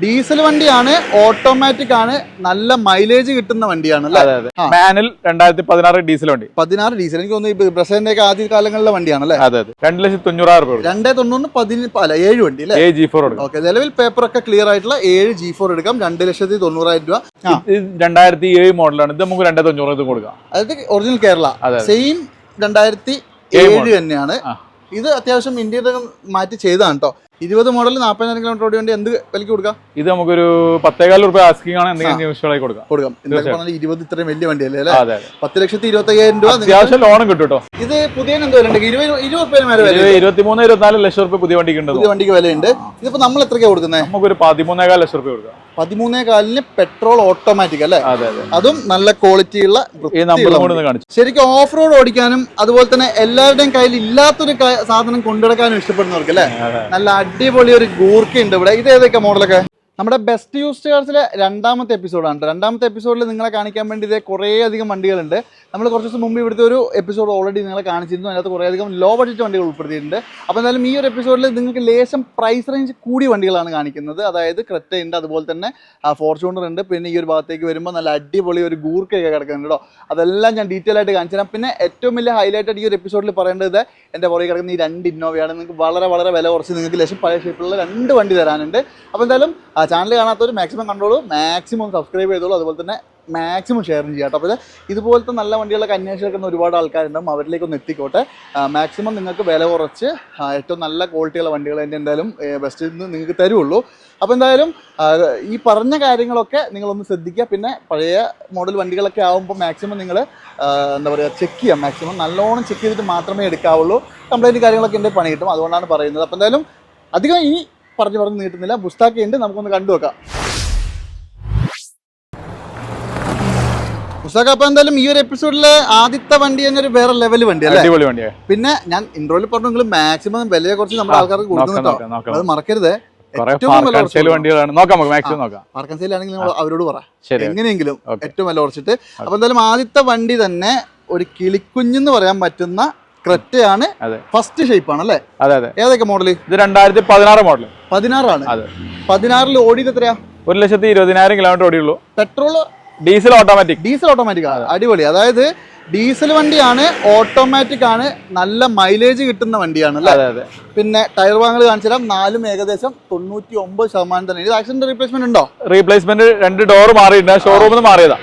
Diesel വണ്ടിയാണ് automatic ആണ് നല്ല മൈലേജ് കിട്ടുന്ന വണ്ടിയാണ് മാനിൽ. മാനുവൽ രണ്ടായിരത്തി പതിനാറ് ഡീസൽ വണ്ടി. പതിനാറ് ഡീസൽ. എനിക്ക് തോന്നുന്നു ഒക്കെ ആദ്യ കാലങ്ങളിലെ വണ്ടിയാണ് അല്ലേ? അതെ രണ്ട് ലക്ഷത്തി തൊണ്ണൂറായിരം രൂപ രണ്ടേ തൊണ്ണൂറ് പതിന് അല്ല ഏഴ് വണ്ടി അല്ലേ? ജി ഫോർ ഓക്കെ നിലവിൽ പേപ്പർ ഒക്കെ ക്ലിയർ ആയിട്ടുള്ള ഏഴ് ജി ഫോർ എടുക്കാം. രണ്ട് ലക്ഷത്തി തൊണ്ണൂറായിരം രൂപ രണ്ടായിരത്തി ഏഴ് മോഡലാണ്. ഇത് നമുക്ക് രണ്ടേ തൊണ്ണൂറ് കൊടുക്കാം. അതായത് ഒറിജിനൽ കേരള. സെയിം രണ്ടായിരത്തി ഏഴ്. തന്നെയാണ്. ഇത് അത്യാവശ്യം ഇന്ത്യയുടെ മാറ്റി ചെയ്തതാണ് കേട്ടോ ഇരുപത് മോഡൽ നാൽപ്പതിനായിരം കിലോമീറ്റർ ഓടി വേണ്ടി എന്ത് വിലക്ക് കൊടുക്കാം? ഇത് നമുക്കൊരു പത്തേകാൽ രൂപ ആസ്കിംഗ് ആണ് എന്തെങ്കിലും വിഷയമായി കൊടുക്കാം. കൊടുക്കാം. പറഞ്ഞാൽ ഇരുപത് ഇത്രയും വലിയ വണ്ടിയല്ലേ അല്ലേ? പത്ത് ലക്ഷത്തി ഇരുപത്തയ്യായിരം രൂപ അത്യാവശ്യം ലോണും കിട്ടും കേട്ടോ. ഇത് പുതിയ ഇരുപത്തിമൂന്ന് ഇരുപത്തിനാല് ലക്ഷം രൂപ പുതിയ വണ്ടിക്ക് ഉണ്ട് പുതിയ വണ്ടിക്ക് വിലയുണ്ട്. ഇതിപ്പോ നമ്മൾ എത്രയ്ക്കാണ് കൊടുക്കുന്നത് നമുക്കൊരു പതിമൂന്നേകാൽ ലക്ഷം രൂപ കൊടുക്കാം. പതിമൂന്നേ കാലിന് പെട്രോൾ ഓട്ടോമാറ്റിക് അല്ലേ? അതെ നല്ല ക്വാളിറ്റിയുള്ള ശരിക്കും ഓഫ് റോഡ് ഓടിക്കാനും അതുപോലെ തന്നെ എല്ലാവരുടെയും കയ്യിൽ ഇല്ലാത്തൊരു സാധനം കൊണ്ടുനടക്കാനും ഇഷ്ടപ്പെടുന്നവർക്ക് അല്ലേ? നല്ല അടിപൊളി ഒരു ഗൂർക്ക ഉണ്ട് ഇവിടെ. ഇത് ഏതൊക്കെ മോഡലൊക്കെ നമ്മുടെ ബെസ്റ്റ് യൂസ് കാർസിലെ രണ്ടാമത്തെ എപ്പിസോഡാണ്. രണ്ടാമത്തെ എപ്പിസോഡിൽ നിങ്ങളെ കാണിക്കാൻ വേണ്ടി ഇതേ കുറേയധികം വണ്ടികളുണ്ട്. നമ്മൾ കുറച്ച് ദിവസം മുമ്പ് ഇവിടുത്തെ ഒരു എപ്പിസോഡ് ഓൾറെഡി നിങ്ങളെ കാണിച്ചിരുന്നു. അതിനകത്ത് കുറേയധികം ലോ ബഡ്ജറ്റ് വണ്ടികൾ ഉൾപ്പെടുത്തിയിട്ടുണ്ട്. അപ്പോൾ എന്തായാലും ഈ ഒരു എപ്പിസോഡിൽ നിങ്ങൾക്ക് ലേശം പ്രൈസ് റേഞ്ച് കൂടിയ വണ്ടികളാണ് കാണിക്കുന്നത്. അതായത് ക്രെറ്റ ഉണ്ട് അതുപോലെ തന്നെ ഫോർച്യൂണർ ഉണ്ട്. പിന്നെ ഈ ഒരു ഭാഗത്തേക്ക് വരുമ്പോൾ നല്ല അടിപൊളി ഒരു ഗൂർക്കയൊക്കെ കിടക്കുന്നുണ്ട് കേട്ടോ അതെല്ലാം ഞാൻ ഡീറ്റെയിൽ ആയിട്ട് കാണിച്ചു തരാം. പിന്നെ ഏറ്റവും വലിയ ഹൈലൈറ്റ് ആയിട്ട് ഈ ഒരു എപ്പിസോഡിൽ പറയേണ്ടത് എന്റെ പുറകെ കിടക്കുന്ന ഈ രണ്ട് ഇന്നോവയാണ് നിങ്ങൾക്ക് വളരെ വളരെ വില കുറച്ച് നിങ്ങൾക്ക് ലേശം പഴയ ഷേപ്പിലുള്ള രണ്ട് വണ്ടി തരാനുണ്ട്. അപ്പോൾ എന്തായാലും ചാനൽ കാണാത്തവർ മാക്സിമം കണ്ടോളൂ മാക്സിമം സബ്സ്ക്രൈബ് ചെയ്തോളൂ. അതുപോലെ തന്നെ മാക്സിമം ഷെയർ ചെയ്യാം കേട്ടോ. അപ്പോൾ ഇതുപോലത്തെ നല്ല വണ്ടികളൊക്കെ അന്വേഷിച്ച് വെക്കുന്ന ഒരുപാട് ആൾക്കാരുണ്ടാവും. അവരിലേക്കൊന്ന് എത്തിക്കോട്ടെ. മാക്സിമം നിങ്ങൾക്ക് വില കുറച്ച് ഏറ്റവും നല്ല ക്വാളിറ്റിയുള്ള വണ്ടികൾ തന്നെ എന്തായാലും ബെസ്റ്റ് നിന്ന് നിങ്ങൾക്ക് തരുള്ളൂ. അപ്പോൾ എന്തായാലും ഈ പറഞ്ഞ കാര്യങ്ങളൊക്കെ നിങ്ങളൊന്ന് ശ്രദ്ധിക്കുക. പിന്നെ പഴയ മോഡൽ വണ്ടികളൊക്കെ ആകുമ്പോൾ മാക്സിമം നിങ്ങൾ എന്താ പറയുക ചെക്ക് ചെയ്യാം. മാക്സിമം നല്ലോണം ചെക്ക് ചെയ്തിട്ട് മാത്രമേ എടുക്കാവുള്ളൂ. കംപ്ലൈന്റ് കാര്യങ്ങളൊക്കെ എന്റെ പണി കിട്ടും. അതുകൊണ്ടാണ് പറയുന്നത്. അപ്പോൾ എന്തായാലും അധികം ഇനി പറഞ്ഞു പറഞ്ഞു നീട്ടുന്നില്ല. ബുസ്താക്കി ഉണ്ട്. നമുക്കൊന്ന് കണ്ടു വെക്കാം മുസ്താഖ അപ്പൊ എന്തായാലും ഈ ഒരു എപ്പിസോഡിലെ ആദ്യത്തെ വണ്ടി തന്നെ ഒരു വേറെ ലെവൽ വണ്ടി അടിപൊളി വണ്ടിയാണ് പിന്നെ ഞാൻ ഇൻട്രോയിൽ പറഞ്ഞു മാക്സിമം വിലയെ കുറച്ച് നമ്മുടെ ആൾക്കാർക്ക് കൊടുക്കുന്നുണ്ടോ അത് മറക്കരുത്. സെയിലാണെങ്കിൽ അവരോട് പറ. എങ്ങനെയെങ്കിലും ഏറ്റവും വില കുറച്ചിട്ട്. അപ്പൊ എന്തായാലും ആദ്യത്തെ വണ്ടി തന്നെ ഒരു കിളിക്കുഞ്ഞെന്ന് പറയാൻ പറ്റുന്ന ക്രെറ്റയാണ് ഫസ്റ്റ് ഷേപ്പ് ആണ് അല്ലേ? അതെ അതെ. ഏതൊക്കെ മോഡൽ ഇത് രണ്ടായിരത്തി പതിനാറ് മോഡൽ പതിനാറാണ്. അതെ. പതിനാറിൽ ഓടിയത് എത്രയാ? ഒരു ലക്ഷത്തി ഇരുപതിനായിരം kilometre ഓടിയുള്ളൂ. Petrol diesel automatic diesel automatic അടിപൊളി. അതായത് ഡീസൽ വണ്ടിയാണ് ഓട്ടോമാറ്റിക് ആണ് നല്ല മൈലേജ് കിട്ടുന്ന വണ്ടിയാണ് അല്ലേ? അതെ അതെ. പിന്നെ ടയർ വാങ്ങൽ കാണിച്ചാൽ നാലും ഏകദേശം തൊണ്ണൂറ്റി ഒമ്പത് ശതമാനം തന്നെ. ഇത് ആക്സിഡന്റ് റീപ്ലേസ്മെന്റ് ഉണ്ടോ? റീപ്ലേസ്മെന്റ് രണ്ട് ഡോർ മാറിയിട്ടുണ്ട്. ഷോറൂമിൽ നിന്ന് മാറിയതാ.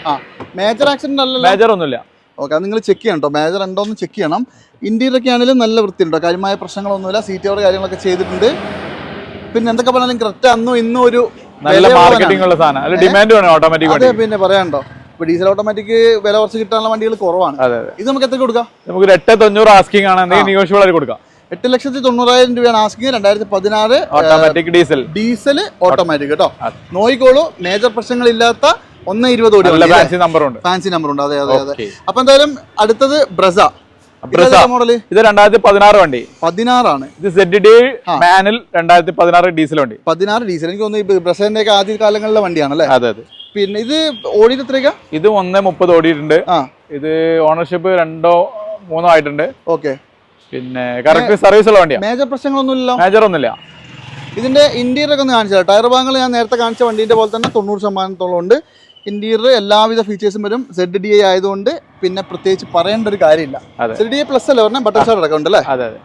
മേജർ ആക്സിഡന്റ് അല്ല മേജർ ഒന്നുമില്ല. ഓക്കെ അത് നിങ്ങൾ ചെക്ക് ചെയ്യണം കേട്ടോ മേജർ ഉണ്ടോ എന്ന് ചെക്ക് ചെയ്യണം. ഇന്റീരിയറൊക്കെ ആണെങ്കിലും നല്ല വൃത്തിയുണ്ടോ കാര്യമായ പ്രശ്നങ്ങളൊന്നുമില്ല. സീറ്റ് കവർ കാര്യങ്ങളൊക്കെ ചെയ്തിട്ടുണ്ട്. പിന്നെ എന്തൊക്കെ പറഞ്ഞാലും കറക്റ്റ് അന്നും ഇന്നും ഒരു നല്ല. മാർക്കറ്റിംഗ് ഉള്ള സാധനം. ഡിമാൻഡ് വേണം ഓട്ടോമാറ്റിക് അതെ പിന്നെ പറയാനുണ്ടോ ഇപ്പൊ ഡീസൽ ഓട്ടോമാറ്റിക് വില കുറച്ച് കിട്ടാനുള്ള വണ്ടികൾ കുറവാണ്. ഇത് നമുക്ക് എത്ര കൊടുക്കാം? നമുക്ക് ഒരു എട്ട് തൊണ്ണൂറ് ആസ്കിംഗ് ആണ്. ന്യൂഷ്വൽ ആയിട്ട് കൊടുക്കാം. എട്ട് ലക്ഷത്തി തൊണ്ണൂറായിരം രൂപയാണ് ആസ്കിങ് രണ്ടായിരത്തി പതിനാറ് ഓട്ടോമാറ്റിക് ഡീസൽ ഡീസൽ ഓട്ടോമാറ്റിക് കേട്ടോ. നോയിക്കോളൂ. മേജർ പ്രശ്നങ്ങളില്ലാത്ത ഒന്ന് ഇരുപത് കോടി ഓടി ഫാൻസി നമ്പർ ഉണ്ട്. ഫാൻസി നമ്പർ ഉണ്ട്. അതെ അതെ അതെ. അപ്പൊ എന്തായാലും അടുത്തത് ബ്രസ. മോഡൽ ഇത് രണ്ടായിരത്തി പതിനാറ് വണ്ടി. പതിനാറാണ്. ഇത് സെഡ് ഡി ആ. രണ്ടായിരത്തി പതിനാറ് ഡീസൽ വണ്ടി. പതിനാറ് ഡീസൽ എനിക്ക് തോന്നുന്നു ബ്രസന്റെ ഒക്കെ ആദ്യ കാലങ്ങളിലെ വണ്ടിയാണ് അല്ലേ? അതെ അതെ. പിന്നെ ഇത് ഓടിയത് എത്രയ്ക്കാ ഇത് ഒന്ന് മുപ്പത് ഓടിയിട്ടുണ്ട്. ഇത് ഓണർഷിപ്പ് രണ്ടോ മൂന്നോ ആയിട്ടുണ്ട്. ഓക്കെ പിന്നെ കറക്റ്റ് സർവീസ് ഉള്ള വണ്ടിയാണ് മേജർ പ്രശ്നങ്ങളൊന്നുമില്ല മേജർ ഒന്നുമില്ല. ഇതിന്റെ ഇന്റീരിയർ ഒക്കെ ഒന്ന് കാണിച്ചാൽ ടയർ ഭാഗങ്ങൾ ഞാൻ നേരത്തെ കാണിച്ച വണ്ടീന്റെ പോലെ തന്നെ തൊണ്ണൂറ് ശതമാനത്തോളം ഉണ്ട്. ഇന്റീരിയർ എല്ലാവിധ ഫീച്ചേഴ്സും വരും. സെഡ് ഡി ഐ ആയതുകൊണ്ട് പിന്നെ പ്രത്യേകിച്ച് പറയേണ്ട ഒരു കാര്യമില്ല. സെഡ് ഡി ഐ പ്ലസ് അല്ലേ പറഞ്ഞാൽ ബട്ടർ ഷോട്ട് അടക്കം ഉണ്ടല്ലേ അതെ അതെ.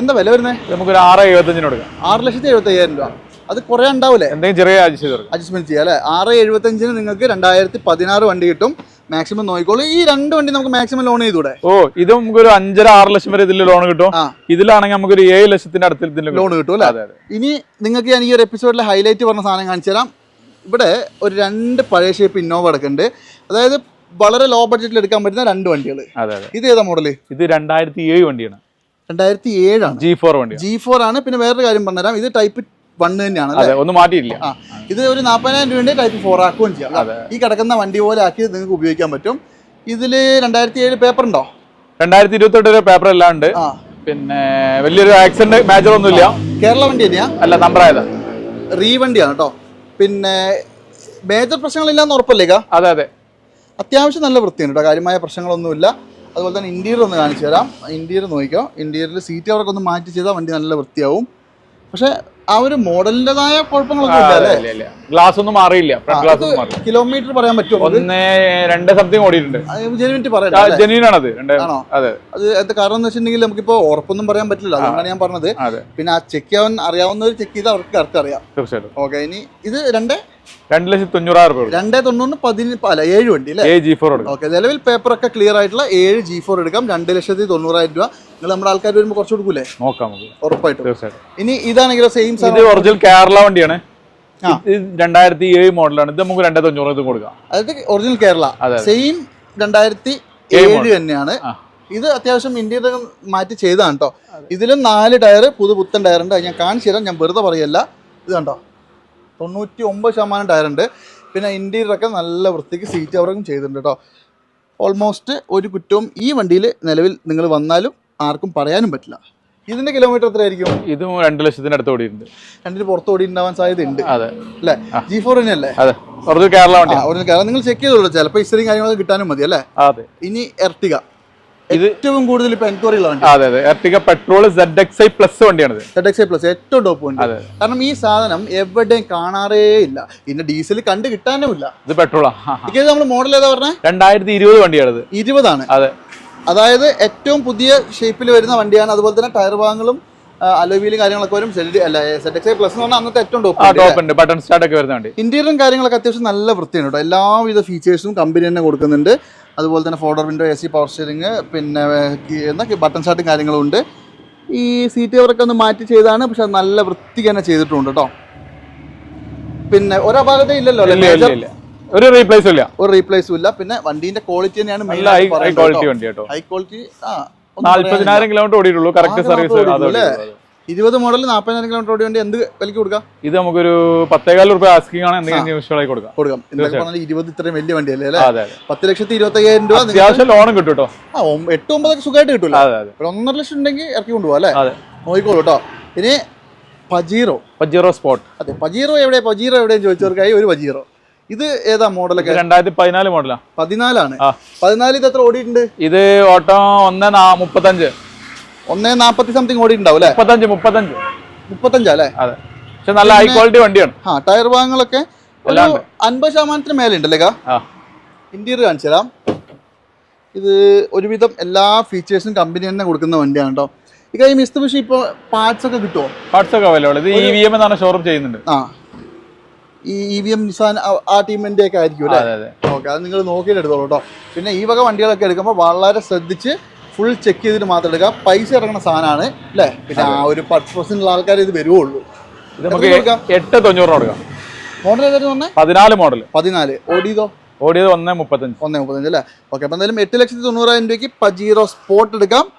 എന്താ വില വരുന്നത് നമുക്ക് നമുക്കൊരു ആറ് എഴുപത്തഞ്ചിന് കൊടുക്കാം. ആറ് ലക്ഷത്തി എഴുപത്തി അയ്യായിരം രൂപ. അത് കുറേ ഉണ്ടാവില്ലേ എന്തെങ്കിലും ചെറിയ അഡ്ജസ്റ്റ് അഡ്ജസ്റ്റ്മെന്റ് ചെയ്യാം അല്ലേ? ആറ് എഴുപത്തഞ്ചിന് നിങ്ങൾക്ക് രണ്ടായിരത്തി പതിനാറ് വണ്ടി കിട്ടും. മാക്സിമം നോക്കിക്കോളൂ. ഈ രണ്ട് വണ്ടി നമുക്ക് മാക്സിമം ലോൺ ചെയ്തൂടെ ഓ ഇത് നമുക്ക് ഒരു അഞ്ചര ആറ് ലക്ഷം വരെ ഇതിൽ ലോൺ കിട്ടും. ഇതിലാണെങ്കിൽ നമുക്ക് ഒരു ഏഴ് ലക്ഷത്തിന്റെ അടുത്ത് ലോൺ കിട്ടും. അല്ലേ? ഇനി നിങ്ങൾക്ക് ഞാൻ ഈ ഒരു എപ്പിസോഡിലെ ഹൈലൈറ്റ് പറഞ്ഞ സാധനം കാണിച്ചു തരാം ഇവിടെ ഒരു രണ്ട് പഴയ ഷേപ്പ് ഇന്നോവ കിടക്കുന്നുണ്ട് അതായത് വളരെ ലോ ബഡ്ജറ്റിൽ എടുക്കാൻ പറ്റുന്ന രണ്ട് വണ്ടികൾ. അതെ അതെ. ഇത് ഏതാ മോഡൽ ഇത് രണ്ടായിരത്തി ഏഴ് വണ്ടിയാണ്. രണ്ടായിരത്തി ഏഴാണ് ജി ഫോർ വണ്ടി ജി ഫോർ ആണ്. പിന്നെ വേറൊരു കാര്യം പറഞ്ഞുതരാം. ഇത് ടൈപ്പ് വൺ തന്നെയാണ് ഒന്നും മാറ്റിയില്ല ആ ഇത് ഒരു നാൽപ്പതിനായിരം രൂപയുടെ ടൈപ്പ് ഫോർ ആക്കുകയും ചെയ്യാം. ഈ കിടക്കുന്ന വണ്ടി പോലെ ആക്കി നിങ്ങൾക്ക് ഉപയോഗിക്കാൻ പറ്റും. ഇതിൽ രണ്ടായിരത്തി ഏഴ് പേപ്പർ ഉണ്ടോ? രണ്ടായിരത്തി ഇരുപത്തെട്ട് വരെ പേപ്പർ എല്ലാം ഉണ്ട്. പിന്നെ വലിയൊരു ആക്സിഡന്റ് മേജർ ഒന്നുമില്ല. കേരള വണ്ടി തന്നെയാ? അല്ല നമ്പർ ആയതാ. റീ വണ്ടിയാണ് കേട്ടോ. പിന്നെ മേജർ പ്രശ്നങ്ങളില്ലാന്ന് ഉറപ്പല്ലേക്കാ അതെ അതെ. അത്യാവശ്യം നല്ല വൃത്തിയുണ്ട് കേട്ടോ. കാര്യമായ പ്രശ്നങ്ങളൊന്നുമില്ല. അതുപോലെ തന്നെ ഇന്റീരിയർ ഒന്ന് കാണിച്ചു തരാം. ഇന്റീരിയർ നോക്കിക്കോ. ഇന്റീരിയറിൽ സീറ്റ് അവർക്കൊന്ന് മാറ്റി ചെയ്താൽ വണ്ടി നല്ല വൃത്തിയാവും. പക്ഷേ ആ ഒരു മോഡലിന്റേതായ കുഴപ്പങ്ങളൊക്കെ അല്ലേ? ഗ്ലാസ് ഒന്നും മാറിയില്ല. കിലോമീറ്റർ പറയാൻ പറ്റുമോ ഒന്ന് രണ്ട് സംതിങ് ഓടിയിട്ടുണ്ട്. ജെനുവിനിറ്റി പറയാം ജെന്യൂൻ ആണത് ആണോ? അതെ. അത് അത് കാരണം എന്ന് വെച്ചിട്ടുണ്ടെങ്കിൽ നമുക്കിപ്പോ ഉറപ്പൊന്നും പറയാൻ പറ്റില്ല. അതുകൊണ്ടാണ് ഞാൻ പറഞ്ഞത്. പിന്നെ ആ ചെക്ക് ചെയ്യാൻ അറിയാവുന്നവർ ചെക്ക് ചെയ്ത് അവർക്ക് കറക്റ്റ് അറിയാം. തീർച്ചയായിട്ടും. ഓക്കെ ഇനി ഇത് രണ്ട്? രണ്ട് ലക്ഷത്തി തൊണ്ണൂറായിരം രൂപ രണ്ടേ തൊണ്ണൂറിന് പതിന് അല്ല ഏഴ് വണ്ടി അല്ലേ? ജി ഫോർ എടുക്കാം. ഓക്കെ നിലവിൽ പേപ്പർ ഒക്കെ ക്ലിയർ ആയിട്ടുള്ള ഏഴ് ജി ഫോർ എടുക്കാം. രണ്ട് ലക്ഷത്തി തൊണ്ണൂറായിരം രൂപ. നിങ്ങൾ നമ്മുടെ ആൾക്കാർ വരുമ്പോൾ കുറച്ച് കൊടുക്കൂലേ? നോക്കാം നമുക്ക്. ഉറപ്പായിട്ടും. തീർച്ചയായിട്ടും. ഇനി ഇതാണെങ്കിലും സെയിം ഇത് ഒറിജിനൽ കേരള വണ്ടിയാണ്. രണ്ടായിരത്തി ഏഴ് മോഡലാണ് ഇത് നമുക്ക് രണ്ടേ തൊണ്ണൂറ് ഇത് കൊടുക്കാം. അതായത് ഒറിജിനൽ കേരള. സെയിം രണ്ടായിരത്തി ഏഴ് തന്നെയാണ്. ഇത് അത്യാവശ്യം ഇന്ത്യയുടെ മാറ്റി ചെയ്തതാണ് കേട്ടോ ഇതിലും നാല് ടയർ പുതു പുത്തൻ ടയർ ഉണ്ട് ഞാൻ കാണിച്ചു തരാം. ഞാൻ വെറുതെ പറയല്ല. ഇത് കണ്ടോ? തൊണ്ണൂറ്റി ഒമ്പത് ശതമാനം ടയറുണ്ട് പിന്നെ ഇന്റീരിയറൊക്കെ നല്ല വൃത്തിക്ക് സീറ്റ് കവറിങ് ചെയ്തിട്ടുണ്ട് കേട്ടോ ഓൾമോസ്റ്റ് ഒരു കുറ്റവും ഈ വണ്ടിയിൽ നിലവിൽ നിങ്ങൾ വന്നാലും ആർക്കും പറയാനും പറ്റില്ല. ഇതിന്റെ കിലോമീറ്റർ എത്രയായിരിക്കും? ഇതും രണ്ട് ലക്ഷത്തിന് അടുത്ത് ഓടിയിട്ടുണ്ട്. രണ്ടിന് പുറത്ത് ഓടി ഉണ്ടാവാൻ സാധ്യതയുണ്ട്. അതെ. അല്ലേ? ജി ഫോർ തന്നെയല്ലേ? അതെ. ഒറിജിനൽ കേരള വണ്ടി ഒറിജിനൽ കാരണം നിങ്ങൾ ചെക്ക് ചെയ്തോളൂ. ചിലപ്പോൾ ഇസ്റ്ററിയും കാര്യങ്ങളൊക്കെ കിട്ടാനും മതി അല്ലേ? അതെ. ഇനി എർട്ടിക ഇത് ഏറ്റവും കൂടുതൽ ഇപ്പൊ അതെ അതെ. Ertiga petrol Z X I plus വണ്ടിയാണ് സെഡ് എക്സ് ഐ പ്ലസ് ഏറ്റവും ടോപ്പ് വണ്ടി. കാരണം ഈ സാധനം എവിടെയും കാണാറേ ഇല്ല. പിന്നെ ഡീസൽ കണ്ടു കിട്ടാനും ഇല്ല. ഇത് പെട്രോളാ ഇത് നമ്മൾ മോഡൽ ഏതാ പറഞ്ഞത് രണ്ടായിരത്തി ഇരുപത് വണ്ടിയാണ് ഇരുപതാണ്. അതെ. അതായത് ഏറ്റവും പുതിയ ഷേപ്പിൽ വരുന്ന വണ്ടിയാണ്. അതുപോലെ തന്നെ ടയർ ഭാഗങ്ങളും അലോവീലും കാര്യങ്ങളൊക്കെ വരും. അല്ല സെറ്റ് എക്സ് പ്ലസ് എന്ന് പറഞ്ഞാൽ അന്നത്തെ ഏറ്റവും ടോപ്പ് ഉണ്ട് ബട്ടൺ സ്റ്റാർട്ട് ഒക്കെ വരുന്നുണ്ട് ഇന്റീരിയറും കാര്യങ്ങളൊക്കെ അത്യാവശ്യം നല്ല വൃത്തിയാണ് കേട്ടോ. എല്ലാവിധ ഫീച്ചേഴ്സും കമ്പനി തന്നെ കൊടുക്കുന്നുണ്ട്. അതുപോലെ തന്നെ ഫോർഡർ window A C power steering പിന്നെ എന്നാ ബട്ടൺ സ്റ്റാർട്ടും കാര്യങ്ങളും ഉണ്ട്. ഈ സീറ്റ് കവറൊക്കെ ഒന്ന് മാറ്റി ചെയ്താണ് പക്ഷെ അത് നല്ല വൃത്തിക്ക് തന്നെ ചെയ്തിട്ടുണ്ട് കേട്ടോ. പിന്നെ ഒരാ ഭാഗത്തേ ഇല്ലല്ലോ ഇല്ല ഇല്ല ഇല്ല. ഒരു റീപ്ലേസും ഇല്ല. ഒരു റീപ്ലേസും ഇല്ല. പിന്നെ വണ്ടീന്റെ ക്വാളിറ്റി തന്നെയാണ് ഹൈ ക്വാളിറ്റി വണ്ടി കേട്ടോ. ഹൈ ക്വാളിറ്റി ആ നാല്പതിനായിരം കിലോമീറ്റർ ഓടിയിട്ടുള്ളൂ കറക്റ്റ് സർവീസ്. ഇരുപത് മോഡൽ നാൽപ്പതിനായിരം കിലോമീറ്റർ ഓടി വേണ്ടി എന്ത് വിലക്ക് കൊടുക്കാം? ഇത് നമുക്കൊരു പത്തേകാൽ രൂപ ആസ്കിംഗ് ആണ് എന്തെങ്കിലും നിമിഷങ്ങളായി കൊടുക്കാം. കൊടുക്കാം. ഇരുപത് ഇത്രയും വലിയ വണ്ടി അല്ലേ? പത്ത് ലക്ഷത്തി ഇരുപത്തി അയ്യായിരം രൂപ അത്യാവശ്യം ലോണും കിട്ടും കേട്ടോ ആ എട്ട് ഒമ്പതൊക്കെ സുഖമായിട്ട് കിട്ടൂല ഒരു ഒന്നര ലക്ഷം ഉണ്ടെങ്കിൽ ഇറക്കി കൊണ്ടുപോകാം അല്ലേ? നോക്കിക്കോളൂ കേട്ടോ ഇനി പജീറോ. പജീറോ സ്പോട്ട് അതെ പജീറോ എവിടെ പജീറോ എവിടെയും ചോദിച്ചവർക്കായി ഒരു പജീറോ. ഇത് ഏതാ മോഡലൊക്കെ രണ്ടായിരത്തി പതിനാല് മോഡലാ പതിനാലാണ്. പതിനാല് ഇത് എത്ര ഓടിയിട്ടുണ്ട്? ഇത് ഓട്ടോ ഒന്ന് മുപ്പത്തഞ്ച്. ഒന്ന് നാപ്പത്തി സംതിങ് ഓടിയിട്ടുണ്ടാവും അല്ലേ? മുപ്പത്തഞ്ച് മുപ്പത്തഞ്ച്. മുപ്പത്തഞ്ചാ അല്ലേ? അതെ. പക്ഷെ നല്ല ഹൈ ക്വാളിറ്റി വണ്ടിയാണ്. ആ ടയർ ഭാഗങ്ങളൊക്കെ അൻപത് ശതമാനത്തിന് മേലെ ഉണ്ടല്ലേ ഇന്റീരിയർ കാണിച്ചു തരാം. ഇത് ഒരുവിധം എല്ലാ ഫീച്ചേഴ്സും കമ്പനി തന്നെ കൊടുക്കുന്ന വണ്ടിയാണ് കേട്ടോ. ഈ മിസ്തുഷി ഇപ്പോൾ പാർട്സ് ഒക്കെ കിട്ടുമോ പാർട്സ് ഒക്കെ അവൈലബിൾ ഇത് ഇ വി എം എന്നാണ് ഷോറൂം ചെയ്യുന്നുണ്ട്. ആ. ഈ ഇ വി എം നിസാൻ ആ- ടീമിന്റെ ഒക്കെ ആയിരിക്കും അല്ലേ? ഓക്കെ അത് നിങ്ങൾ നോക്കിയിട്ട് എടുത്തോളൂ കേട്ടോ പിന്നെ ഈ വക വണ്ടികളൊക്കെ എടുക്കുമ്പോൾ വളരെ ശ്രദ്ധിച്ച് ഫുൾ ചെക്ക് ചെയ്തിട്ട് മാത്രം എടുക്കുക. പൈസ ഇറങ്ങുന്ന സാധനമാണ് അല്ലേ? പിന്നെ ആ ഒരു പത്ത് പെർസെന്റ് ആൾക്കാർ ഇത് വരുവുള്ളൂ. ഇത് നമുക്ക് കൊടുക്കാം? എട്ട് തൊണ്ണൂറ് കൊടുക്കാം. മോഡൽ ഏതായിരുന്നു പതിനാല് മോഡൽ. പതിനാല്. ഓടിയതോ? ഓടിയത് ഒന്ന് മുപ്പത്തഞ്ച്. ഒന്ന് മുപ്പത്തഞ്ച് അല്ലേ? ഓക്കെ അപ്പം എന്തായാലും എട്ട് ലക്ഷത്തി തൊണ്ണൂറായിരം രൂപയ്ക്ക് പജീറോ സ്പോട്ട് എടുക്കാം.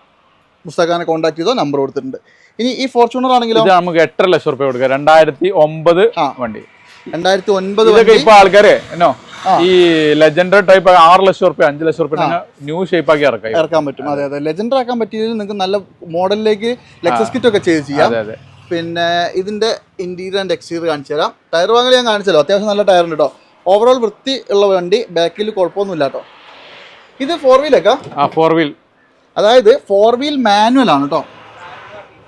മുസ്തഖാനെ കോൺടാക്ട് ചെയ്തോ നമ്പർ കൊടുത്തിട്ടുണ്ട്. ഇനി ഈ ഫോർച്യൂണർ ആണെങ്കിലും? നമുക്ക് എട്ടര ലക്ഷം റുപ്യ കൊടുക്കാം. രണ്ടായിരത്തി ഒമ്പത് ആ. വണ്ടി. രണ്ടായിരത്തി ഒൻപത് ഇതൊക്കെ ഇപ്പൊ ആൾക്കാരെ എന്നോ ഈ ലെജൻഡർ ടൈപ്പ് ആറ് ലക്ഷം റുപ്യ അഞ്ച് ലക്ഷം റുപ്യ ന്യൂ ഷേപ്പ് ആക്കി ഇറക്കാം ഇറക്കാൻ പറ്റും. അതെ അതെ. ലെജൻഡർ ആക്കാൻ പറ്റിയതിൽ നിങ്ങൾക്ക് നല്ല മോഡലിലേക്ക് ലെക്സസ് കിറ്റ് ഒക്കെ ചേഞ്ച് ചെയ്യാം. പിന്നെ ഇതിന്റെ ഇന്റീരിയർ ആൻഡ് എക്സ്റ്റീരിയർ കാണിച്ചു തരാം. ടയർ വാങ്ങൽ ഞാൻ കാണിച്ചല്ലോ. അത്യാവശ്യം നല്ല ടയർ ഉണ്ട് കേട്ടോ ഓവറോൾ വൃത്തി ഉള്ള വണ്ടി ബാക്കിൽ കുഴപ്പമൊന്നുമില്ല കേട്ടോ ഇത് ഫോർ വീലൊക്കെ ഫോർ വീൽ അതായത് ഫോർ വീൽ മാനുവൽ ആണ് കേട്ടോ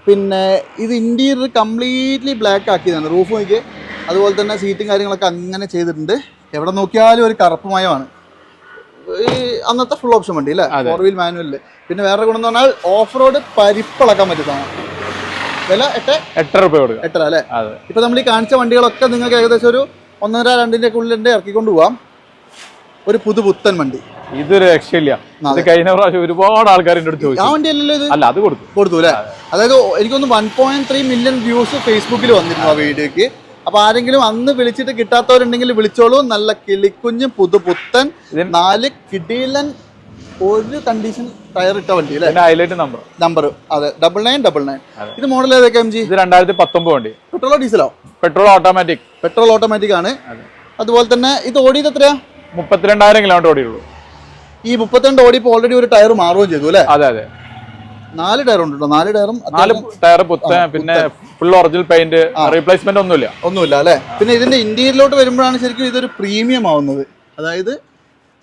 പിന്നെ ഇത് ഇന്റീരിയർ കംപ്ലീറ്റ്ലി ബ്ലാക്ക് ആക്കിയതാണ്. റൂഫ് നോക്കി അതുപോലെ തന്നെ സീറ്റും കാര്യങ്ങളൊക്കെ അങ്ങനെ ചെയ്തിട്ടുണ്ട്. എവിടെ നോക്കിയാലും ഒരു കറുപ്പ് മയമാണ്. ഈ അന്നത്തെ ഫുൾ ഓപ്ഷൻ വണ്ടി അല്ലേ. ഫോർ വീൽ മാനുവലിൽ പിന്നെ വേറെ ഗുണം എന്ന് പറഞ്ഞാൽ ഓഫ് റോഡ് പരിപ്പിളക്കാൻ പറ്റുന്നതാണ് വില എട്ട്? എട്ടര റുപ്യ കൊടുക്കാം. എട്ടര അല്ലേ? ഇപ്പൊ നമ്മൾ ഈ കാണിച്ച വണ്ടികളൊക്കെ നിങ്ങൾക്ക് ഏകദേശം ഒരു ഒന്നര രണ്ടിന്റെ ഒക്കെ ഉള്ളിൽ ഇറക്കിക്കൊണ്ട് പോവാം. ഒരു പുതുപുത്തൻ വണ്ടി. ഇതൊരു രക്ഷയില്ല. കഴിഞ്ഞ പ്രാവശ്യം ഒരുപാട് ആൾക്കാർ എന്റെ അടുത്ത് ആ ചോദിച്ചു വണ്ടി അല്ലല്ലോ ഇത്? അല്ല അത് കൊടുത്തു. കൊടുത്തു അല്ലേ? അതായത് എനിക്കൊന്ന് one point three million views ഫേസ്ബുക്കിൽ വന്നിരുന്നു ആ വീഡിയോക്ക് അപ്പൊ ആരെങ്കിലും അന്ന് വിളിച്ചിട്ട് കിട്ടാത്തവരുണ്ടെങ്കിൽ വിളിച്ചോളൂ. നല്ല കിളിക്കുഞ്ഞ് പുതുപുത്തൻ നാല് കിടിലൻ ഒരു കണ്ടീഷൻ ടയർ ഇട്ട വണ്ടി അല്ലേ? ഹൈലൈറ്റ് നമ്പർ നമ്പർ അതെ ഡബിൾ നയൻ ഡബിൾ നയൻ. ഇത് മോഡൽ ഏതൊക്കെ എം ജി ഇത് രണ്ടായിരത്തി പത്തൊമ്പത് വണ്ടി പെട്രോളോ ഡീസലോ പെട്രോൾ ഓട്ടോമാറ്റിക് പെട്രോൾ ഓട്ടോമാറ്റിക് ആണ്. അതുപോലെ തന്നെ ഇത് ഓടിയത് എത്രയാ? മുപ്പത്തിരണ്ടായിരം കിലോമീറ്റർ ഓടിയുള്ളൂ ഈ മുപ്പത്തിരണ്ട് ഓടിയപ്പോൾ ഓൾറെഡി ഒരു ടയർ മാറുകയും ചെയ്തു അല്ലേ? അതെ അതെ. നാല് ടയർ ഉണ്ട് കേട്ടോ നാല് ടയറും നാല് ടയർ പുത്തൻ പിന്നെ ഫുൾ ഒറിജിനൽ പെയിന്റ് റീപ്ലേസ്മെന്റ് ഒന്നുമില്ല. ഒന്നുമില്ല അല്ലേ? പിന്നെ ഇതിന്റെ ഇന്റീരിയറിലോട്ട് വരുമ്പോഴാണ് ശരിക്കും ഇതൊരു പ്രീമിയം ആവുന്നത്. അതായത്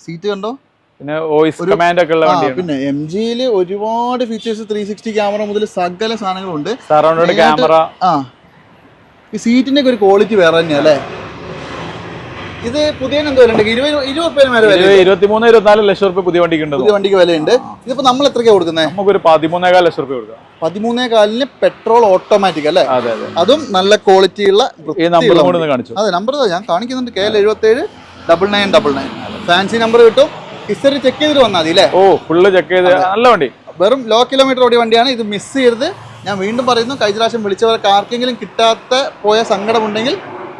സീറ്റ് കണ്ടോ? പിന്നെ വോയിസ് കമാൻഡ് ഒക്കെ ഉള്ള വണ്ടിയാണ്. പിന്നെ എം ജിയിൽ ഒരുപാട് ഫീച്ചേഴ്സ് ത്രീ സിക്സ്റ്റി ക്യാമറ മുതൽ സകല സാധനങ്ങളുണ്ട്. സറൗണ്ടഡ് ക്യാമറ ആ. ഈ സീറ്റിന്റെ ഒക്കെ ഒരു ക്വാളിറ്റി വേറെ തന്നെയാ അല്ലേ? ഇത് പുതിയ ഇരുപത്തിമൂന്ന് ഇരുപത്തിനാല് ലക്ഷം റുപ്യ പുതിയ വണ്ടിക്ക് ഉണ്ട് പുതിയ വണ്ടിക്ക് വിലയുണ്ട്. ഇതിപ്പോ നമ്മൾ എത്രയ്ക്കാ കൊടുക്കുന്നത് നമുക്കൊരു പതിമൂന്നേകാൽ ലക്ഷം റുപ്യ കൊടുക്കാം. പതിമൂന്നേ കാലിന് പെട്രോൾ ഓട്ടോമാറ്റിക് അല്ലേ? അതെ നല്ല ക്വാളിറ്റി ഉള്ള അതെ നമ്പർ ഞാൻ കാണിക്കുന്നുണ്ട്. കെ എൽ എഴുപത്തി ഏഴ് double nine double nine fancy number കിട്ടും. ഹിസ്റ്ററി ചെക്ക് ചെയ്തിട്ട് വന്നാൽ മതി അല്ലേ? ഓ ഫുള്ള് ചെക്ക് ചെയ്ത് നല്ല വണ്ടി. വെറും ലോ കിലോമീറ്റർ ഓടിയ വണ്ടിയാണ്. ഇത് മിസ് ചെയ്യരുത്. ഞാൻ വീണ്ടും പറയുന്നു കഴിഞ്ഞ പ്രാവശ്യം വിളിച്ചവർക്ക് ആർക്കെങ്കിലും കിട്ടാത്ത പോയ സങ്കടമുണ്ടെങ്കിൽ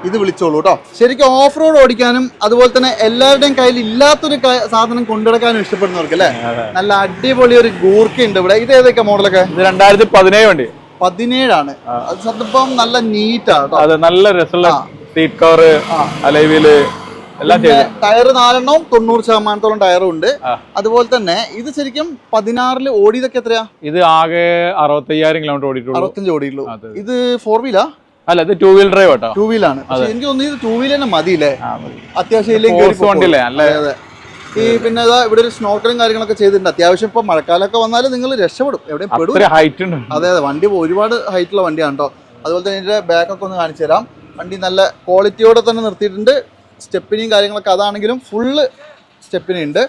ഇത് വിളിച്ചോളൂ കേട്ടോ ശരിക്കും ഓഫ് റോഡ് ഓടിക്കാനും അതുപോലെ തന്നെ എല്ലാവരുടെയും കയ്യിൽ ഇല്ലാത്തൊരു സാധനം കൊണ്ടുനടക്കാനും ഇഷ്ടപ്പെടുന്നവർക്ക് അല്ലേ? നല്ല അടിപൊളി ഒരു ഗൂർക്ക ഉണ്ട് ഇവിടെ. ഇത് ഏതൊക്കെ മോഡലൊക്കെ ഇത് രണ്ടായിരത്തി പതിനേഴ് വണ്ടി. പതിനേഴാണ്. അത് സത്യപ്പം നല്ല നീറ്റാണ് അതെ നല്ല രസമുള്ള സീറ്റ് കവർ അലൈവിൽ എല്ലാം ചെയ്തു. ടയർ നാലെണ്ണവും തൊണ്ണൂറ് ശതമാനത്തോളം ടയറും ഉണ്ട്. അതുപോലെ തന്നെ ഇത് ശരിക്കും പതിനാറിൽ ഓടിയതൊക്കെ എത്രയാ? ഇത് ആകെ അറുപത്തയ്യായിരം കിലോമീറ്റർ ഓടിയിട്ടുള്ളൂ. അറുപത്തഞ്ച് ഓടിയുള്ളൂ ഇത് ഫോർ വീലാ അല്ല ഇത് ടൂ വീൽ ഡ്രൈവ് കേട്ടോ ടൂ വീലാണ് എനിക്ക് തോന്നുന്നു ഇത് ടൂ വീൽ തന്നെ മതിയില്ലേ? അത്യാവശ്യം. ഈ പിന്നെ ഇവിടെ ഒരു സ്നോക്കലും കാര്യങ്ങളൊക്കെ ചെയ്തിട്ടുണ്ട്. അത്യാവശ്യം ഇപ്പൊ മഴക്കാലമൊക്കെ വന്നാലും നിങ്ങൾ രക്ഷപ്പെടും. എവിടെയും പെടും ഹൈറ്റ് ഉണ്ട്. അതെ അതെ. വണ്ടി ഒരുപാട് ഹൈറ്റുള്ള വണ്ടിയാണ് കേട്ടോ. അതുപോലെ തന്നെ ഇതിന്റെ ബാക്കൊക്കെ ഒന്ന് കാണിച്ചു തരാം. വണ്ടി നല്ല ക്വാളിറ്റിയോടെ തന്നെ നിർത്തിയിട്ടുണ്ട്. സ്റ്റെപ്പിനെയും കാര്യങ്ങളൊക്കെ അതാണെങ്കിലും ഫുള്ള് സ്റ്റെപ്പിനി ഉണ്ട്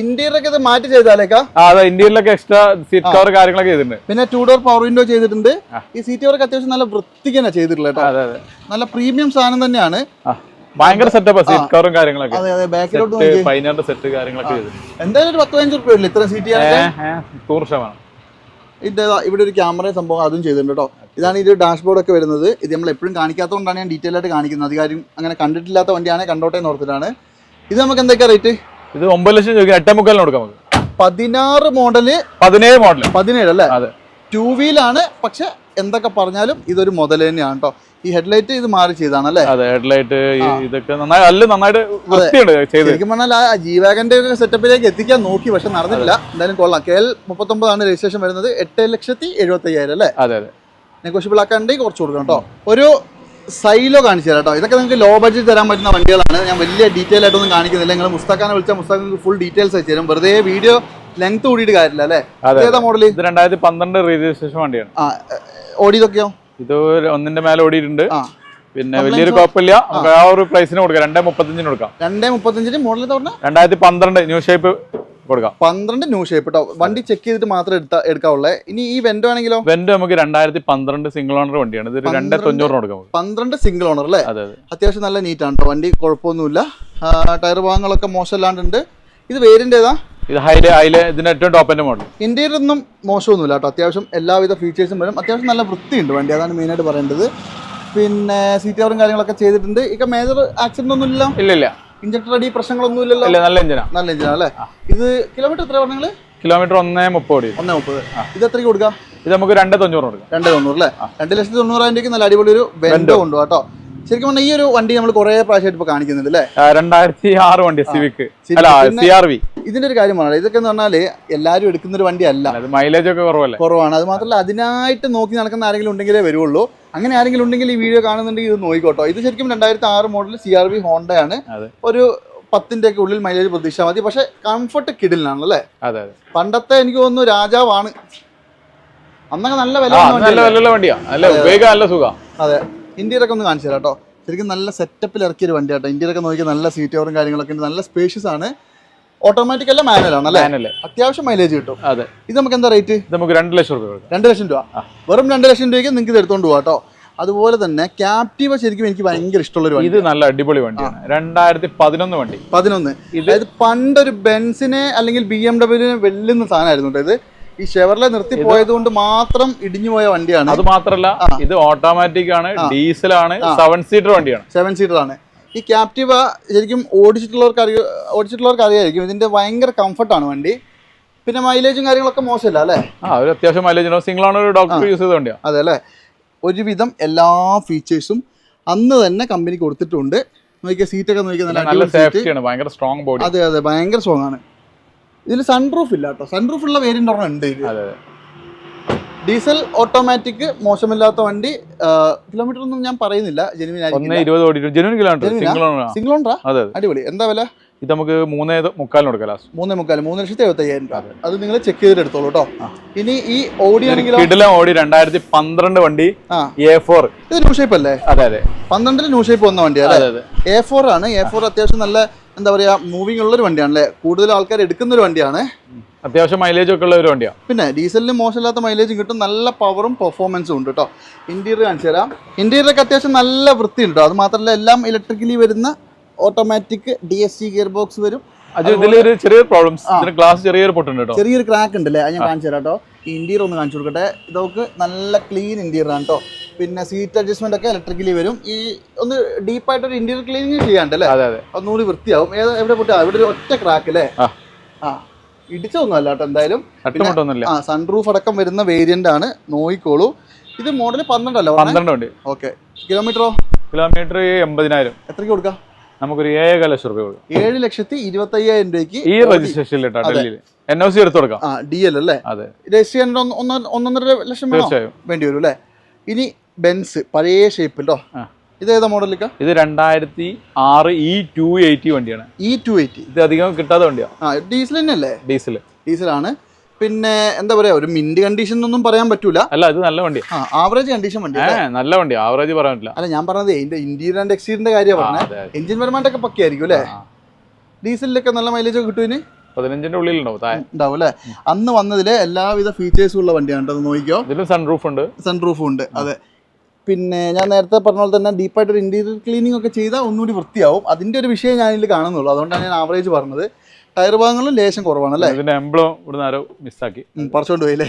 ഇന്റീരിയറൊക്കെ ഇത് മാറ്റി ചെയ്താലേക്കാ? അതെ ഇന്റീരിയലൊക്കെ എക്സ്ട്രാ സീറ്റ് കവർ കാര്യങ്ങളൊക്കെ ചെയ്തിട്ടുണ്ട്. പിന്നെ ടൂ ഡോർ പവർ വിൻഡോ ചെയ്തിട്ടുണ്ട്. ഈ സീറ്റ് വർക്ക് അത്യാവശ്യം നല്ല വൃത്തിക്ക് തന്നെ ചെയ്തിട്ടുള്ള നല്ല പ്രീമിയം സാധനം തന്നെയാണ്. ഭയങ്കര സെറ്റപ്പ് സീറ്റ് കവറും കാര്യങ്ങളൊക്കെ. അതെ അതെ ബാക്കിലോട്ട് സെറ്റ് കാര്യങ്ങളൊക്കെ എന്തായാലും ഒരു പത്ത് പതിനഞ്ച് റുപ്യ ഇത്ര സീറ്റ് നൂറ് ശതമാനം. ഇവിടെ ഒരു ക്യാമറ സംഭവം അതും ചെയ്തിട്ടുണ്ട് കേട്ടോ. ഇതാണ് ഇത് ഡാഷ്ബോർഡ് ഒക്കെ വരുന്നത്. ഇത് നമ്മൾ എപ്പോഴും കാണിക്കാത്തതുകൊണ്ടാണ് ഞാൻ ഡീറ്റെയിൽ ആയിട്ട് കാണിക്കുന്നത്. അധികാരം അങ്ങനെ കണ്ടിട്ടില്ലാത്ത വണ്ടിയാണ് കണ്ടോട്ടെ എന്ന് ഓർത്തിട്ടാണ്. ഇത് നമുക്ക് എന്തൊക്കെയാ റേറ്റ് ഇത് ഒമ്പത് ലക്ഷം ചോദിക്കും എട്ടേ മുക്കാലിന് കൊടുക്കാം നമുക്ക്. പതിനാറ് മോഡൽ പതിനേഴ് മോഡൽ പതിനേഴ് അല്ലേ? അതെ. ടൂ വീലാണ് പക്ഷെ എന്തൊക്കെ പറഞ്ഞാലും ഇതൊരു മുതൽ തന്നെയാണ് കേട്ടോ ഈ ഹെഡ്ലൈറ്റ് ഇത് മാറി ചെയ്താണ് അല്ലേ അതെ ഹെഡ്ലൈറ്റ് ഇതൊക്കെ നന്നായി അല്ല നന്നായിട്ട് വൃത്തിയുണ്ട് ശരിക്കും പറഞ്ഞാൽ ആ ജീവാഗന്റെ ഒക്കെ സെറ്റപ്പിലേക്ക് എത്തിക്കാൻ നോക്കി പക്ഷെ നടന്നില്ല എന്തായാലും കൊള്ളാം. കെ എൽ മുപ്പത്തൊമ്പതാണ് രജിസ്ട്രേഷൻ വരുന്നത് എട്ട് ലക്ഷത്തി എഴുപത്തി അയ്യായിരം അല്ലേ? അതെ അതെ. നെഗോഷ്യബിൾ ആക്കാണ്ടെങ്കിൽ കുറച്ച് കൊടുക്കണം കേട്ടോ ഒരു സൈലോ കാണിച്ചു തരാം കേട്ടോ. ഇതൊക്കെ നിങ്ങൾക്ക് ലോ ബഡ്ജറ്റ് തരാൻ പറ്റുന്ന വണ്ടികളാണ്. ഞാൻ വലിയ ഡീറ്റെയിൽ ആയിട്ടൊന്നും കാണിക്കുന്നില്ല. നിങ്ങൾ മുസ്താഖാനെ വിളിച്ചാൽ മുസ്താഖ് ഫുൾ ഡീറ്റെയിൽസ് അയച്ചു തരും. വെറുതെ വീഡിയോ ലെങ്ത് കൂടിയിട്ട് കാര്യമില്ല അല്ലേ? ഏതാ മോഡൽ ഇത് രണ്ടായിരത്തി പന്ത്രണ്ട് രജിസ്ട്രേഷൻ വണ്ടിയാണ്. ആ ഓടിയതൊക്കെയോ? ഇത് ഒന്നിന്റെ മേലെ ഓടിയിട്ടുണ്ട്. പിന്നെ വലിയൊരു കുഴപ്പമില്ല. ആ. ഒരു പ്രൈസിന് കൊടുക്കാം. രണ്ടേ മുപ്പത്തഞ്ചിന് കൊടുക്കാം. രണ്ടേ മുപ്പത്തഞ്ചിന് മോഡൽ രണ്ടായിരത്തി പന്ത്രണ്ട് ന്യൂ ഷേപ്പ് കൊടുക്കാം. പന്ത്രണ്ട് ന്യൂ ഷേപ്പ് കേട്ടോ വണ്ടി ചെക്ക് ചെയ്തിട്ട് മാത്രം എടുത്താ എടുക്കാവുള്ളേ? ഇനി ഈ വെൻഡോ ആണെങ്കിലോ? വെന്റ് നമുക്ക് രണ്ടായിരത്തി പന്ത്രണ്ട് സിംഗിൾ ഓണർ വണ്ടിയാണ്. ഇത് രണ്ട് തൊണ്ണൂറിന് കൊടുക്കാം പന്ത്രണ്ട് സിംഗിൾ ഓണർ അല്ലേ? അതെ അതെ. അത്യാവശ്യം നല്ല നീറ്റാണ് കേട്ടോ വണ്ടി കുഴപ്പമൊന്നുമില്ല. ടയർ ഭാഗങ്ങളൊക്കെ മോശമില്ലാണ്ടുണ്ട്. ഇത് വേരിന്റെ ഏതാ? ഇത് ഹൈലെ ഹൈലെ ഇതിന്റെ ഏറ്റവും ടോപ്പിന്റെ മോഡൽ ഇന്റീരിയർ ഒന്നും മോശമൊന്നുമില്ല കേട്ടോ അത്യാവശ്യം എല്ലാവിധ ഫീച്ചേഴ്സും വരും. അത്യാവശ്യം നല്ല വൃത്തിയുണ്ട് വണ്ടി. അതാണ് മെയിനായിട്ട് പറയേണ്ടത്. പിന്നെ സീറ്റ് കവറും കാര്യങ്ങളൊക്കെ ചെയ്തിട്ടുണ്ട്. ഇപ്പൊ മേജർ ആക്സിഡന്റ് ഒന്നും ഇല്ല ഇല്ല ഇഞ്ചക്ടർ അടി പ്രശ്നങ്ങളൊന്നും ഇല്ലല്ലോ അല്ലേ നല്ല എഞ്ചിനാ നല്ല എഞ്ചിനാ അല്ലേ? ഇത് കിലോമീറ്റർ എത്ര പറഞ്ഞു കിലോമീറ്റർ ഒന്നേ മുപ്പത് ഒന്നേ മുപ്പത്. ഇത് എത്രയ്ക്ക് കൊടുക്കാം? ഇത് നമുക്ക് രണ്ട് തൊണ്ണൂറ് കൊടുക്കാം. രണ്ട് തൊണ്ണൂറ് അല്ലേ? രണ്ട് ലക്ഷത്തി തൊണ്ണൂറായിരം രൂപയ്ക്ക് നല്ല അടിപൊളി ഒരു ബെൻഡോ. ഉണ്ട് കേട്ടോ. ശരിക്കും പറഞ്ഞാൽ ഈ ഒരു വണ്ടി നമ്മൾ കുറെ പ്രാവശ്യമായിട്ട് ഇപ്പൊ കാണിക്കുന്നുണ്ട് അല്ലേ? രണ്ടായിരത്തി ആറ് വണ്ടി സിവിക്ക്. ഇതിന്റെ ഒരു കാര്യം പറഞ്ഞാൽ ഇതൊക്കെ എന്ന് പറഞ്ഞാൽ എല്ലാരും എടുക്കുന്ന ഒരു വണ്ടി അല്ല മൈലേജ് ഒക്കെ കുറവല്ലേ? കുറവാണ്. അത് മാത്രമല്ല അതിനായിട്ട് നോക്കി നടക്കുന്ന ആരെങ്കിലും ഉണ്ടെങ്കിലേ വരുള്ളൂ. അങ്ങനെ ആരെങ്കിലും ഉണ്ടെങ്കിൽ ഈ വീഡിയോ കാണുന്നുണ്ടെങ്കിൽ ഇത് നോക്കിക്കോട്ടോ. ഇത് ശരിക്കും രണ്ടായിരത്തി ആറ് മോഡൽ സി ആർ വി ഹോണ്ടയാണ് ഒരു പത്തിന്റെ ഒക്കെ ഉള്ളിൽ മൈലേജ് പ്രതീക്ഷിച്ചാൽ മതി. പക്ഷെ കംഫർട്ട് കിടിലാണ് അല്ലേ? പണ്ടത്തെ എനിക്ക് തോന്നുന്നു രാജാവാണ്. അന്നൊക്കെ നല്ല വില നല്ല വില വണ്ടിയാ. നല്ല സുഖം. അതെ. ഇന്ത്യയിലൊക്കെ ഒന്ന് കാണിച്ചു തരാം കേട്ടോ. ശരിക്കും നല്ല സെറ്റപ്പിൽ ഇറക്കിയൊരു വണ്ടി കേട്ടോ. ഇന്ത്യയിലൊക്കെ നോക്കിയാൽ നല്ല സീറ്റ് ഓവറും കാര്യങ്ങളൊക്കെ ഉണ്ട്. നല്ല സ്പേഷ്യസ് ആണ്. ഓട്ടോമാറ്റിക് അല്ല മാനുവൽ ആണ് അല്ലേ? അത്യാവശ്യം മൈലേജ് കിട്ടും. അതെ. ഇത് നമുക്ക് എന്താ റേറ്റ് നമുക്ക് രണ്ട് ലക്ഷം രൂപ രണ്ട് ലക്ഷം രൂപ. വെറും രണ്ട് ലക്ഷം രൂപയ്ക്ക് നിങ്ങൾക്ക് ഇത് എടുത്തോണ്ട് പോകാം കേട്ടോ. അതുപോലെ തന്നെ ക്യാപ്റ്റീവ ശരിക്കും എനിക്ക് ഭയങ്കര ഇഷ്ടമുള്ള ഒരു ഇത് നല്ല അടിപൊളി വണ്ടിയാണ്. രണ്ടായിരത്തി പതിനൊന്ന് വണ്ടി. പതിനൊന്ന്. അതായത് പണ്ടൊരു ബെൻസിനെ അല്ലെങ്കിൽ ബി എം ഡബ്ല്യൂവിനെ വെല്ലുന്ന സാധനമായിരുന്നു ഇത്. ഈ ഷെവർലെ നിർത്തി പോയത് കൊണ്ട് മാത്രം ഇടിഞ്ഞു പോയ വണ്ടിയാണ്. അത് മാത്രല്ല ഇത് ഓട്ടോമാറ്റിക് ആണ് ഡീസൽ ആണ് സെവൻ സീറ്റർ വണ്ടിയാണ്. സെവൻ സീറ്റർ ആണ്. ഈ ക്യാപ്റ്റീവ ശരിക്കും ഓടിച്ചിട്ടുള്ളവർക്ക് അറിയ ഓടിച്ചിട്ടുള്ളവർക്ക് അറിയായിരിക്കും. ഇതിന്റെ ഭയങ്കര കംഫർട്ടാണ് വണ്ടി. പിന്നെ മൈലേജും കാര്യങ്ങളൊക്കെ മോശമല്ല അല്ലേ? ആ ഒരു അത്യാവശ്യം മൈലേജ് സിംഗിൾ ആണ് ഒരു ഡോക്ടർ യൂസ് ചെയ്ത വണ്ടിയാണ് അതെ അല്ലേ? ഒരുവിധം എല്ലാ ഫീച്ചേഴ്സും അന്ന് തന്നെ കമ്പനി കൊടുത്തിട്ടുണ്ട്. നോക്കിയ സീറ്റൊക്കെ നോക്കിയാൽ നല്ല സേഫ്റ്റിയാണ് ഭയങ്കര സ്ട്രോങ് ബോഡി അതെ അതെ ഭയങ്കര സ്ട്രോങ് ആണ്. ഇതിൽ സൺറൂഫ് ഇല്ല കേട്ടോ സൺറൂഫ് ഉള്ള വേരിയന്റ് ഒരെണ്ണം ഉണ്ട് ഇത്. അതെ ഡീസൽ ഓട്ടോമാറ്റിക് മോശമില്ലാത്ത വണ്ടി കിലോമീറ്റർ ഒന്നും ഞാൻ പറയുന്നില്ല. ജെനുവിൻ സിംഗിൾ അടിപൊളി. എന്താ വില? ഇത് നമുക്ക് മൂന്നേ മുക്കാലിന് കൊടുക്കാം ലാസ്റ്റ് മൂന്നേ മുക്കാൽ മൂന്ന് ലക്ഷത്തി എഴുപത്തി അയ്യായിരം രൂപ. അത്. നിങ്ങൾ ചെക്ക് ചെയ്തിട്ട് എടുത്തോളൂ കേട്ടോ ഇനി ഈ ഓടി ആണെങ്കിൽ കിടിലം ഓടി രണ്ടായിരത്തി പന്ത്രണ്ട് വണ്ടി എ ഫോർ ഇത് ന്യൂ ഷേപ്പ് അല്ലേ? അതെ അതെ. പന്ത്രണ്ടിൽ ന്യൂ ഷേപ്പ് വന്ന വണ്ടി അതെ അതെ. എ ഫോർ ആണ്. എ ഫോർ അത്യാവശ്യം നല്ല എന്താ പറയാ മൂവിംഗ് ഉള്ള ഒരു വണ്ടിയാണ് അല്ലേ? കൂടുതൽ ആൾക്കാർ എടുക്കുന്ന ഒരു വണ്ടിയാണ്. അത്യാവശ്യം മൈലേജ് ഒക്കെ ഉള്ള ഒരു വണ്ടിയാണ് പിന്നെ ഡീസലിന് മോശമില്ലാത്ത മൈലേജും കിട്ടും. നല്ല പവറും പെർഫോമൻസും ഉണ്ട് കേട്ടോ ഇന്റീരിയർ കാണിച്ചു തരാം. ഇന്റീരിയറൊക്കെ അത്യാവശ്യം നല്ല വൃത്തിയുണ്ട് കേട്ടോ അത് മാത്രമല്ല എല്ലാം ഇലക്ട്രിക്കലി വരുന്ന automatic D S C gear box വരും ഇതിലൊരു ചെറിയ പ്രോബ്ലംസ് ഗ്ലാസ് ചെറിയൊരു പൊട്ടുണ്ട് കേട്ടോ ചെറിയൊരു ക്രാക്ക് ഉണ്ടല്ലേ? അത് ഞാൻ കാണിച്ചു തരാം കേട്ടോ ഇന്റീരിയർ ഒന്ന് കാണിച്ചു കൊടുക്കട്ടെ. ഇതൊക്കെ നല്ല ക്ലീൻ ഇന്റീരിയർ ആണ് കേട്ടോ പിന്നെ സീറ്റ് അഡ്ജസ്റ്റ്മെന്റ് ഒക്കെ ഇലക്ട്രിക്കലി വരും. ഈ ഒന്ന് ഡീപ്പായിട്ട് ഒരു ഇന്റീരിയർ ക്ലീനിങ് ചെയ്യാണ്ട് അല്ലേ? അതെ അതെ. ഒന്നുകൂടി വൃത്തിയാവും. ഏതാ എവിടെ പൊട്ടാ ഇവിടെ ഒരു ഒറ്റ ക്രാക്ക് അല്ലേ? ആ. ഇടിച്ചൊന്നും അല്ല കേട്ടോ എന്തായാലും. ആ സൺറൂഫ് അടക്കം വരുന്ന വേരിയന്റ് ആണ്. നോയിക്കോളൂ. ഇത് മോഡൽ പന്ത്രണ്ടല്ലോ പന്ത്രണ്ട് ഉണ്ട് ഓക്കെ കിലോമീറ്ററോ കിലോമീറ്റർ എൺപതിനായിരം. എത്രയ്ക്ക് കൊടുക്കാം? നമുക്കൊരു ഏഴ് ലക്ഷം രൂപ കൊടുക്കും. ഏഴ് ലക്ഷത്തി ഇരുപത്തി അയ്യായിരം രൂപയ്ക്ക് ഈ രജിസ്ട്രേഷൻ ഡൽഹിയിൽ എൻ ഒ സി എടുത്ത് കൊടുക്കാം. ഡി എൽ അല്ലേ? അതെ. രജിസ്റ്റർ ചെയ്യാൻ ഒന്ന് ഒന്ന് ഒന്നൊന്നര ലക്ഷം വേണ്ടി വരും അല്ലേ? ഇനി ബെൻസ് പഴയ ഷേപ്പ് കേട്ടോ. ഇത് ഏതാ മോഡലിക്ക ഇത് രണ്ടായിരത്തി ആറ് ഇ ടു എയ്റ്റി വണ്ടിയാണ്. ഇ ടു എയ്റ്റി ഇത് അധികം കിട്ടാത്ത വണ്ടിയാണ് ആ ഡീസൽ തന്നെയല്ലേ? ഡീസൽ ഡീസലാണ് പിന്നെ എന്താ പറയാ ഒരു മിന്റ് കണ്ടീഷൻ ഒന്നും പറയാൻ പറ്റൂല. അല്ല ഇത് നല്ല വണ്ടി ആവറേജ് കണ്ടീഷൻ വണ്ടി നല്ല വണ്ടി ആവറേജ് പറയാൻ പറ്റില്ല. അല്ല ഞാൻ പറഞ്ഞത് എന്റെ ഇന്റീരിയർ ആൻഡ് എക്സ്റ്റീരിയറിന്റെ കാര്യം പറഞ്ഞത്. എഞ്ചിൻ പരമായിട്ടൊക്കെ പക്കയായിരിക്കും അല്ലേ? ഡീസലിലൊക്കെ നല്ല മൈലേജ് ഒക്കെ കിട്ടും ഇനി? പതിനഞ്ചിന്റെ താഴെ. ഉണ്ടാവും അല്ലേ? അന്ന് വന്നതിലെ എല്ലാവിധ ഫീച്ചേഴ്സും ഉള്ള വണ്ടിയാണ് നോക്കിയോ ഇതിലും സൺറൂഫ് ഉണ്ട്. സൺറൂഫും ഉണ്ട് അതെ. പിന്നെ ഞാൻ നേരത്തെ പറഞ്ഞ പോലെ തന്നെ ഡീപ്പായിട്ട് ഒരു ഇന്റീരിയർ ക്ലീനിങ് ഒക്കെ ചെയ്താൽ ഒന്നുകൂടി വൃത്തിയാവും. അതിന്റെ ഒരു വിഷയം ഞാൻ ഇതിൽ കാണുന്നുള്ളൂ. അതുകൊണ്ടാണ് ഞാൻ ആവറേജ് പറഞ്ഞത്. ടയർ ഭാഗങ്ങളും ലേശം കുറവാണ് അല്ലേ? എംബ്ലോ എംബ്ലം ഇവിടുന്ന് ആരോ മിസ്സാക്കി ഉം, പറിച്ചോണ്ട് പോയില്ലേ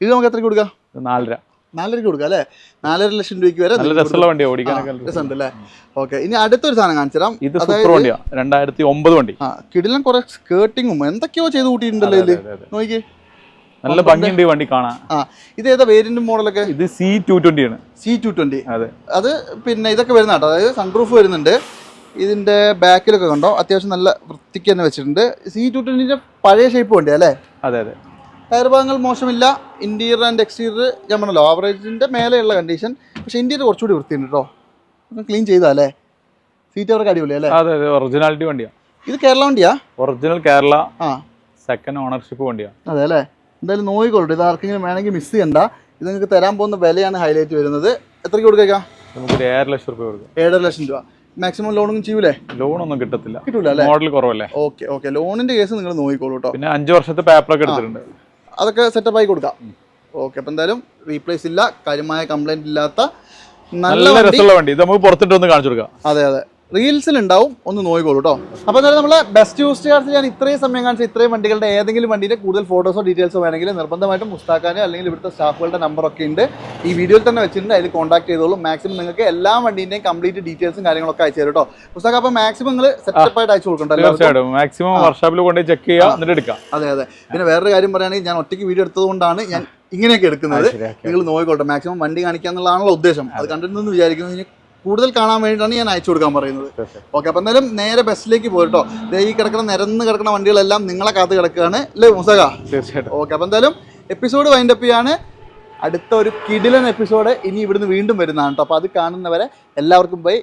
ഇത് നമുക്ക് എത്രയ്ക്ക് കൊടുക്കാം? നാലര. നാലരയ്ക്ക് കൊടുക്കാം അല്ലേ? നാലര ലക്ഷം രൂപയ്ക്ക് വരെ നല്ല രസമുള്ള വണ്ടി ഓടിക്കാനൊക്കെ അല്ലേ? ഓക്കെ ഇനി അടുത്തൊരു സാധനം കാണിച്ചുതരാം. ഇത് സൂപ്പർ വണ്ടിയാണ് രണ്ടായിരത്തി ഒമ്പത് വണ്ടി. ആ കിടിലം കുറെ സ്കേർട്ടിങ്ങും എന്തൊക്കെയോ ചെയ്ത് കൂട്ടിയിട്ടുണ്ടല്ലോ ഇതിൽ. നോക്കിക്കേ നല്ല ഭംഗിയുണ്ട് ഈ വണ്ടി കാണാൻ. ആ ഇത് ഏതാ വേരിയന്റ് മോഡലൊക്കെ? ഇത് സി ടു ട്വന്റി ആണ്. സി ടു ട്വന്റി അതെ. അത് പിന്നെ ഇതൊക്കെ വരുന്ന കേട്ടോ അതായത് സൺറൂഫ് വരുന്നുണ്ട്. ഇതിന്റെ ബാക്കിലൊക്കെ കണ്ടോ? അത്യാവശ്യം നല്ല വൃത്തിക്ക് തന്നെ വെച്ചിട്ടുണ്ട്. സി ടു ട്വന്റിന്റെ പഴയ ഷേപ്പ് വണ്ടി അല്ലേ? അതെ അതെ. ടയർ ഭാഗങ്ങൾ മോശമില്ല. ഇന്റീരിയർ ആൻഡ് എക്സ്റ്റീരിയർ ഞാൻ പറഞ്ഞല്ലോ ആവറേജിന്റെ മേലെയുള്ള കണ്ടീഷൻ പക്ഷെ ഇന്റീരിയർ കുറച്ചുകൂടി വൃത്തിയുണ്ട് കേട്ടോ. ക്ലീൻ ചെയ്താ അല്ലേ? സീറ്റ് അവർക്ക് അടിപൊളി അല്ലേ? അതെ അതെ. ഒറിജിനാലിറ്റി വണ്ടിയാണ് ഇത് കേരള വണ്ടിയാ? ഒറിജിനൽ കേരള ആ. സെക്കൻഡ് ഓണർഷിപ്പ് വണ്ടിയാണ് അതെ അല്ലേ? എന്തായാലും നോയിക്കോളൂ ഇത് ആർക്കെങ്കിലും വേണമെങ്കിൽ മിസ് ചെയ്യണ്ട. ഇത് നിങ്ങൾക്ക് തരാൻ പോകുന്ന വിലയാണ് ഹൈലൈറ്റ് വരുന്നത്. എത്രയ്ക്ക് കൊടുക്കാം ഏഴര ലക്ഷം രൂപ കൊടുക്കും. ഏഴര ലക്ഷം രൂപ. മാക്സിമം ലോണൊന്നും ചെയ്യൂലേ? ലോണൊന്നും കിട്ടത്തില്ല. കിട്ടൂല മോഡൽ കുറവല്ലേ? ഓക്കെ ഓക്കെ ലോണിന്റെ കേസ് നിങ്ങൾ നോക്കിക്കോളൂ കേട്ടോ പിന്നെ അഞ്ച് വർഷത്തെ പേപ്പറൊക്കെ എടുത്തിട്ടുണ്ട്. അതൊക്കെ സെറ്റപ്പ് ആയി കൊടുക്കാം. ഓക്കെ അപ്പം എന്തായാലും റീപ്ലേസ് ഇല്ല. കാര്യമായ കംപ്ലൈന്റ് ഇല്ലാത്ത നല്ല രസമുള്ള വണ്ടി. ഇത് നമുക്ക് പുറത്തിട്ട് ഒന്ന് കാണിച്ചു കൊടുക്കാം. അതെ അതെ. റീൽസിൽ ഉണ്ടാവും ഒന്ന് നോയിക്കോളൂ കേട്ടോ അപ്പോൾ എന്തായാലും നമ്മളെ ബെസ്റ്റ് യൂസ് കാർസ് ഞാൻ ഇത്രയും സമയം കാണിച്ച ഇത്രയും വണ്ടികളുടെ ഏതെങ്കിലും വണ്ടിയുടെ കൂടുതൽ ഫോട്ടോസോ ഡീറ്റെയിൽസോ വേണമെങ്കിൽ നിർബന്ധമായിട്ടും മുസ്താക്കാൻ അല്ലെങ്കിൽ ഇവിടുത്തെ സ്റ്റാഫുകളുടെ നമ്പറൊക്കെ ഉണ്ട്. ഈ വീഡിയോയിൽ തന്നെ വെച്ചിട്ടുണ്ട് അതിൽ കോൺടാക്ട് ചെയ്തോളൂ. മാക്സിമം നിങ്ങൾക്ക് എല്ലാ വണ്ടീന്റെയും കംപ്ലീറ്റ് ഡീറ്റെയിൽസും കാര്യങ്ങളൊക്കെ അയച്ചു തരും കേട്ടോ മുസ്താഖ് അപ്പോൾ മാക്സിമം നിങ്ങൾ സെറ്റപ്പ് ആയിട്ട് അയച്ചു കൊടുക്കണ്ടല്ലോ? മാക്സിമം വർക്ക്ഷോപ്പിൽ കൊണ്ടുപോയി ചെക്ക് ചെയ്യുക എന്നിട്ട് എടുക്കാം. അതെ അതെ. പിന്നെ വേറൊരു കാര്യം പറയുകയാണെങ്കിൽ ഞാൻ ഒറ്റയ്ക്ക് വീഡിയോ എടുത്തതുകൊണ്ടാണ് ഞാൻ ഇങ്ങനെയൊക്കെ എടുക്കുന്നത്. നിങ്ങൾ നോക്കിക്കോട്ടെ മാക്സിമം വണ്ടി കാണിക്കുക എന്നുള്ളതാണല്ലോ ഉദ്ദേശം അത്. കണ്ടിട്ടുണ്ടെന്ന് വിചാരിക്കുന്നു ഇനി കൂടുതൽ കാണാൻ വേണ്ടിയിട്ടാണ് ഞാൻ അയച്ചു കൊടുക്കാൻ പറയുന്നത്. ഓക്കെ അപ്പം എന്തായാലും നേരെ ബസ്സിലേക്ക് പോയിട്ടോ ഈ കിടക്കുന്ന നിരന്ന് കിടക്കുന്ന വണ്ടികളെല്ലാം നിങ്ങളെ കാത്ത് കിടക്കുകയാണ്. അല്ലേ മുസക തീർച്ചയായിട്ടും. ഓക്കെ അപ്പം എന്തായാലും എപ്പിസോഡ് വൈൻഡപ്പ് ചെയ്യാണ്. അടുത്ത ഒരു കിടിലൻ എപ്പിസോഡ് ഇനി ഇവിടുന്ന് വീണ്ടും വരുന്നതാണ് കേട്ടോ അപ്പോൾ അത് കാണുന്നവരെ എല്ലാവർക്കും ബൈ